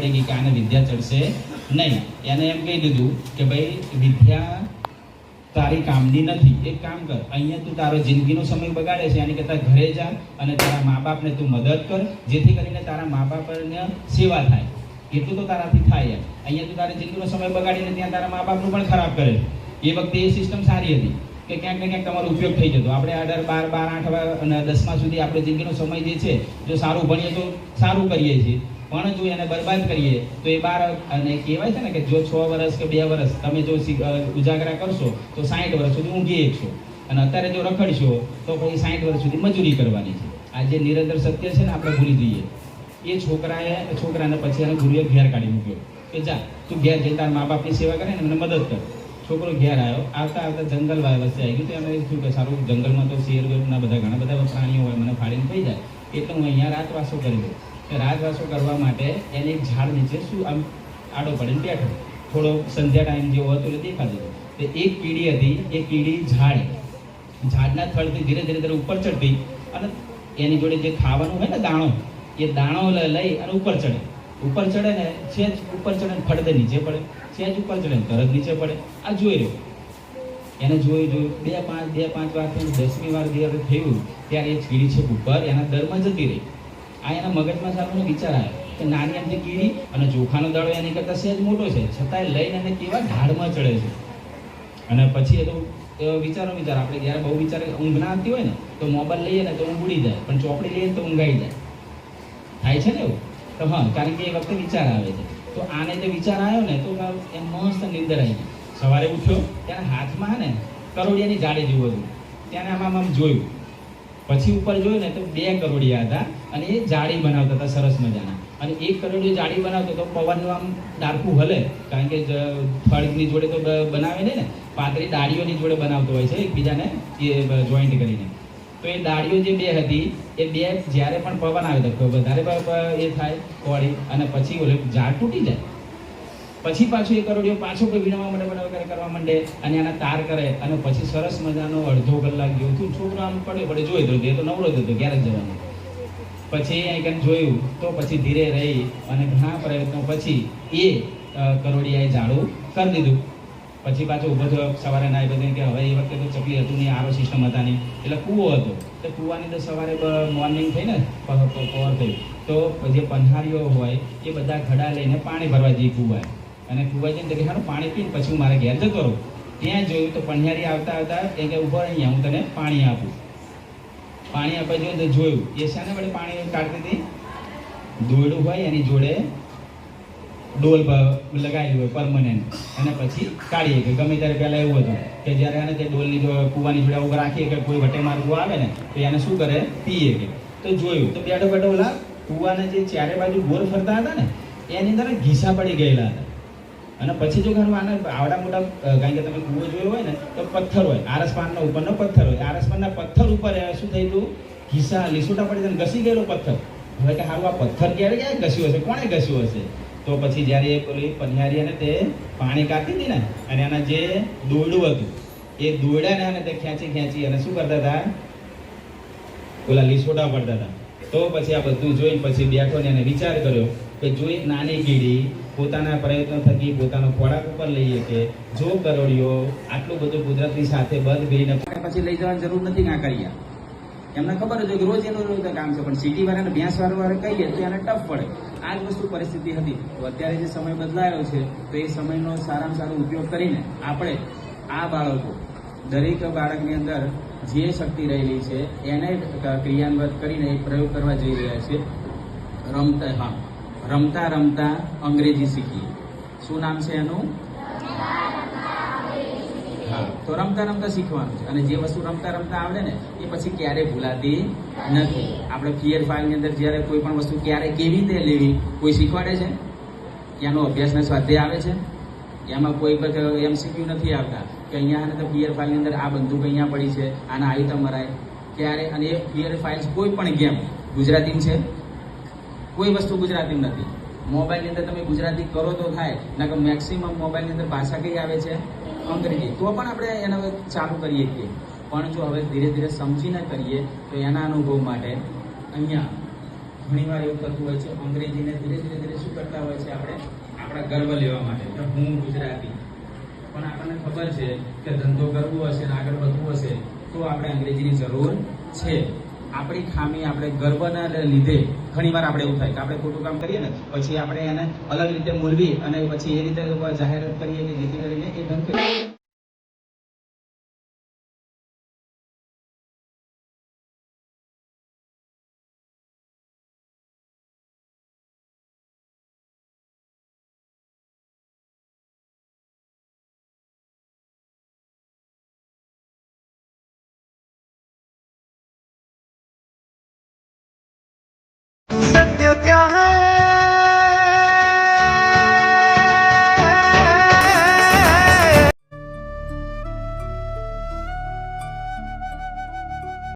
પડી ગઈ કે આને વિદ્યા ચડશે નહીં. એને એમ કહી દીધું કે ભાઈ, વિદ્યા તારી કામની નથી. એક કામ કર. અહીંયા તું તારો જિંદગીનો સમય બગાડે છે. એની કરતાં ઘરે જા અને તારા મા બાપને તું મદદ કર. જેથી કરીને તારા મા બાપને સેવા થાય. એટલું તો તારાથી થાય એમ. અહીંયા તું તારી જિંદગીનો સમય બગાડીને ત્યાં તારા મા બાપનું પણ ખરાબ કરે એ વખતે એ સિસ્ટમ સારી હતી કે ક્યાંક ને ક્યાંક તમારો ઉપયોગ થઈ જતો. આપણે અઢાર બાર બાર, આઠ અને દસમા સુધી આપણે જિંદગીનો સમય જે છે, જો સારું ભણીએ તો સારું કરીએ છીએ. પણ જો એને બરબાદ કરીએ, તો એ બાળક અને કહેવાય છે ને કે જો છ વર્ષ કે બે વર્ષ તમે જો ઉજાગરા કરશો, તો સાઠ વર્ષ સુધી ઊંઘી છો અને અત્યારે જો રખડશો, તો કોઈ સાઠ વર્ષ સુધી મજૂરી કરવાની છે. આ જે નિરંતર સત્ય છે ને આપણે ભૂલી જઈએ. એ છોકરાએ, છોકરાને પછી એને ગુરુએ ઘેર કાઢી મૂક્યો. કે જા, તું ઘેર જઈ તારા મા બાપની સેવા કરે ને, મને મદદ કર. છોકરો ઘેર આવ્યો. આવતા આવતા જંગલ વા- વચ્ચે આવી ગયું તો એને થયું કે સારું, જંગલમાં તો શેર ના બધા ઘણા બધા પ્રાણીઓ હોય, મને ફાડીને થઈ જાય. એટલે હું અહીંયા રાતવાસો કરી દઉં. કે રાતવાસો કરવા માટે એને એક ઝાડ નીચે શું આમ આડો પડીને બેઠો. થોડો સંધ્યા ટાઈમ જેવો હતો એટલે દેખાતો તો એક કીડી હતી, એ કીડી ઝાડ. ઝાડના થડથી ધીરે ધીરે ધીરે ઉપર ચડતી અને એની જોડે જે ખાવાનું હોય ને દાણો, એ દાણો લઈ અને ઉપર ચડે. ઉપર ચડે ને સેજ ઉપર ચડે ને ફળદે નીચે પડે. સેજ ઉપર ચડે ને તરત નીચે પડે. આ જોઈ રહ્યો. એને જોઈ જોયું બે પાંચ બે પાંચ વાર દસમી વાર જ્યારે થયું, ત્યારે એ કીડી છે ઉપર એના દરમાં જતી રહી. આ એના મગજમાં સાહેબનો વિચાર આવ્યો કે નાની અમથી કીડી અને ચોખાનો દાડો એની કરતાં સહેજ મોટો છે. છતાંય લઈને એને કેવા ઢાળમાં ચડે છે. અને પછી એ તો વિચારો વિચાર, આપણે જ્યારે બહુ વિચાર ઊંઘ ના આવતી હોય ને, તો મોબાઈલ લઈએ ને તો ઊંઘ ઉડી જાય, પણ ચોપડી લઈએ તો ઊંઘાઈ જાય. થાય છે ને એવું? તો હા, કારણ કે એ વખતે વિચાર આવે છે. તો આને જે વિચાર આવ્યો ને, તો એમ મસ્ત નિંદર આવી ગઈ. સવારે ઉઠ્યો, ત્યારે હાથમાં ને, કરોડિયાની જાળી જેવું હતું. ત્યારે આમ આમ જોયું. પછી ઉપર જોયું ને તો બે કરોડિયા હતા અને એ જાળી બનાવતા હતા સરસ મજાના. અને એક કરોડિયો જાળી બનાવતો તો પવનનું આમ ડાળખું હલે, કારણ કે ફળની જોડે તો બનાવે ને, પાતળી ડાળીઓની જોડે બનાવતો હોય છે, એકબીજાને એ જોઈન્ટ કરીને. તો એ ડાળીઓ જે બે હતી, એ બે જ્યારે પણ પવન આવે તો વધારે એ થાય કોળી, અને પછી ઓલે ઝાડ તૂટી જાય. પછી પાછું એ કરોડિયો પાછો કોઈ વીણવા માટે બધા વગેરે કરવા માંડે અને આના તાર કરે અને પછી સરસ મજાનો અડધો કલાક ગયો તું છોકરો આમ પડે પડે જોઈ તો એ તો નવરો હતો જ જવાનું. પછી અહીં જોયું તો પછી ધીરે રહી અને ઘણા પ્રયત્નો પછી એ કરોડિયાએ ઝાડું કરી દીધું. પછી પાછો ઊભો થયો, સવારે નાઈ બધે કે હવે એ વખતે તો ચકલી હતું નહીં, આરો સિસ્ટમ હતા નહીં. એટલે કૂવો હતો. તો કૂવાની તો સવારે મોર્નિંગ થઈ ને પહોર થઈ. તો જે પન્હારીઓ હોય, એ બધા ઘડા લઈને પાણી ભરવા જઈ કૂવાએ. અને કૂવા જઈને તો કે હારું પાણી પીને પછી હું મારા ઘેર જતો રહું. ત્યાં જોયું તો પન્હારી આવતા આવતા એ કે, ઊભો અહીંયા હું તને પાણી આપું. પાણી આપવા જોયું તો જોયું. એ શાને વડે પાણી કાઢતી હતી? દોરડું હોય, એની જોડે ડોલ લગાવેલી હોય પરમનન્ટ. અને પછી કાઢીએ કે ગમે ત્યારે પહેલાં એવું હતું કે જ્યારે એને તે ડોલની જો, કૂવાની જોડે ઊભા રાખીએ કે કોઈ વટે મારું આવે ને, તો એને શું કરે? પીએ કે. તો જોયું. તો બેઠો બેઠો ઓલા કૂવાના જે ચારે બાજુ ગોળ ફરતા હતા ને, એની અંદર ઘીસા પડી ગયેલા હતા. અને પછી જો ઘરમાં આને આવડા મોટા કારણ કે તમે કૂવો જોયો હોય ને, તો પથ્થર હોય. આરસપાનના ઉપરનો પથ્થર હોય. આરસપાનના પથ્થર ઉપર શું થઈ હતું ઘીસા, લીસોટા પડી ઘસી ગયેલો પથ્થર. હવે કે હારું, આ પથ્થર ક્યારે ક્યારે ઘસ્યું હશે? કોણે ઘસ્યું હશે? તો પછી જ્યારે એ પેલી પનિયારી અને તે પાણી કાઢી હતી ને, અને એના જે દોરડું હતું, એ દોરડાને અને તે ખેંચી ખેંચી અને શું કરતા હતા? ઓલા લીસોટા પડતા હતા. તો પછી આ બધું જોઈને પછી બેઠો ને એને વિચાર કર્યો કે જો એક નાની કીડી પોતાના પ્રયત્નો થકી પોતાનો ખોરાક ઉપર લઈએ શકે, જો કરોડિયો આટલું બધું કુદરતની સાથે બંધ ભીને પછી લઈ જવાની જરૂર નથી કાંકરિયા એમને ખબર હોય કે રોજ એનું રોજ કામ છે, પણ સિટી વાળાને ભેંસ વાળા કહીએ તો એને ટફ પડે. આ જ વસ્તુ પરિસ્થિતિ હતી. તો અત્યારે જે સમય બદલાયો છે, તો એ સમયનો સારામાં સારો ઉપયોગ કરીને આપણે આ બાળકો, દરેક બાળકની અંદર જે શક્તિ રહેલી છે, એને ક્રિયાન્વત કરીને એ પ્રયોગ કરવા જઈ રહ્યા છે. રમતા હા રમતા રમતા અંગ્રેજી શીખીએ. શું નામ છે એનું? હા, તો રમતા રમતા શીખવાનું છે. અને જે વસ્તુ રમતા રમતા આવડે ને, એ પછી ક્યારે ભૂલાતી નથી. આપણે ફિયર ફાઇલની અંદર જ્યારે કોઈ પણ વસ્તુ ક્યારે કેવી રીતે લેવી, કોઈ શીખવાડે છે? ત્યાંનો અભ્યાસના સ્વાધ્યાય આવે છે? એમાં કોઈ વખત એમ શીખ્યું નથી આવતા, કે અહીંયા આને તો પિયર ફાઇલની અંદર આ બંદૂક અહીંયા પડી છે, આના આવી મરાય. ક્યારે? અને એ પિયર ફાઇલ્સ કોઈ પણ ગેમ ગુજરાતીમાં છે? કોઈ વસ્તુ ગુજરાતી નથી. મોબાઈલની અંદર તમે ગુજરાતી કરો તો થાય. ના કે મેક્સિમમ મોબાઈલની અંદર ભાષા કઈ આવે છે? અંગ્રેજી. તો પણ આપણે એને હવે ચાલુ કરીએ છીએ. પણ જો હવે ધીરે ધીરે સમજીને કરીએ, તો એના અનુભવ માટે અહીંયા ઘણીવાર એવું થતું હોય છે, અંગ્રેજીને ધીરે ધીરે ધીરે શું કરતા હોય છે આપણે? આપણા ગર્વ લેવા માટે. કે હું ગુજરાતી. પણ આપણને ખબર છે કે ધંધો કરવો હશે ને આગળ વધવું હશે, તો આપણે અંગ્રેજીની જરૂર છે. આપણી ખામી આપણે ગર્વના લીધે ઘણીવાર આપણે એવું થાય કે આપણે ખોટું કામ કરીએ ને, પછી આપણે એને અલગ રીતે મૂલવી અને પછી એ રીતે જાહેરાત કરીએ કે જેથી કરીને એ ઢંગ your.